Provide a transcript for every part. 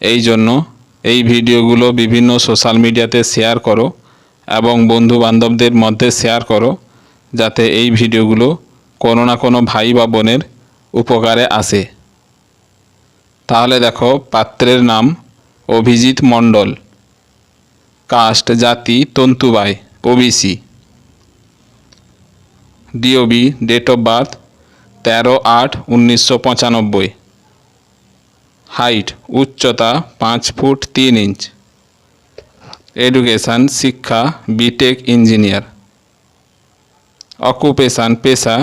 এই জন্য এই ভিডিওগুলো বিভিন্ন সোশ্যাল মিডিয়াতে শেয়ার করো এবং বন্ধু বান্ধবদের মধ্যে শেয়ার করো, যাতে এই ভিডিওগুলো কোনো না কোনো ভাই বা বোনের উপকারে আসে। তাহলে দেখো, পাত্রের নাম অভিজিৎ মণ্ডল। কাস্ট জাতি Tantubai OBC. DOB date of birth তেরো আট উনিশশো পঁচানব্বই। হাইট উচ্চতা পাঁচ ফুট তিন ইঞ্চ। এডুকেশান শিক্ষা, বিটেক ইঞ্জিনিয়ার। অকুপেশান পেশা।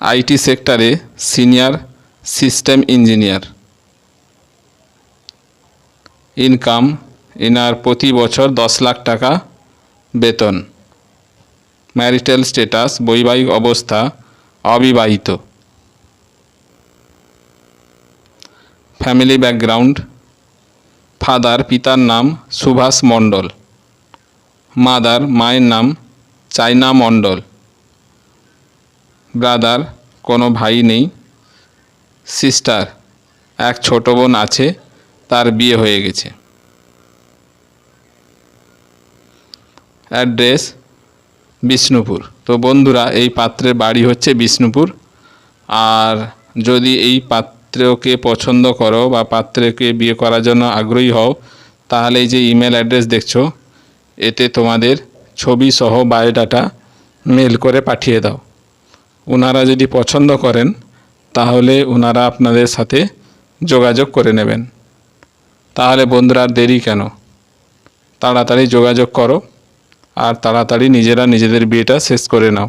আইটি সেক্টরে সিনিয়র সিস্টেম ইঞ্জিনিয়ার। ইনকাম, এনার প্রতি বছর দশ লাখ টাকা বেতন। ম্যারিটাল স্ট্যাটাস বৈবাহিক অবস্থা অবিবাহিত। ফ্যামিলি ব্যাকগ্রাউন্ড ফাদার পিতার নাম সুভাষ মণ্ডল মাদার মায়ের নাম চাইনা মণ্ডল ব্রাদার কোনো ভাই নেই সিস্টার এক ছোট বোন আছে, তার বিয়ে হয়ে গেছে। অ্যাড্রেস বিষ্ণুপুর। তো বন্ধুরা, এই পাত্রের বাড়ি হচ্ছে বিষ্ণুপুর। আর যদি এই পাত্রকে পছন্দ করো বা পাত্রকে বিয়ে করার জন্য আগ্রহী হও, তাহলে এই যে ইমেল অ্যাড্রেস দেখছ, এতে তোমাদের ছবি সহ বায়োডাটা মেল করে পাঠিয়ে দাও। ওনারা যদি পছন্দ করেন, তাহলে ওনারা আপনাদের সাথে যোগাযোগ করে নেবেন। তাহলে বন্ধুরা আর দেরি কেন? তাড়াতাড়ি যোগাযোগ করো, আর তাড়াতাড়ি নিজেরা নিজেদের বিয়েটা শেষ করে নাও।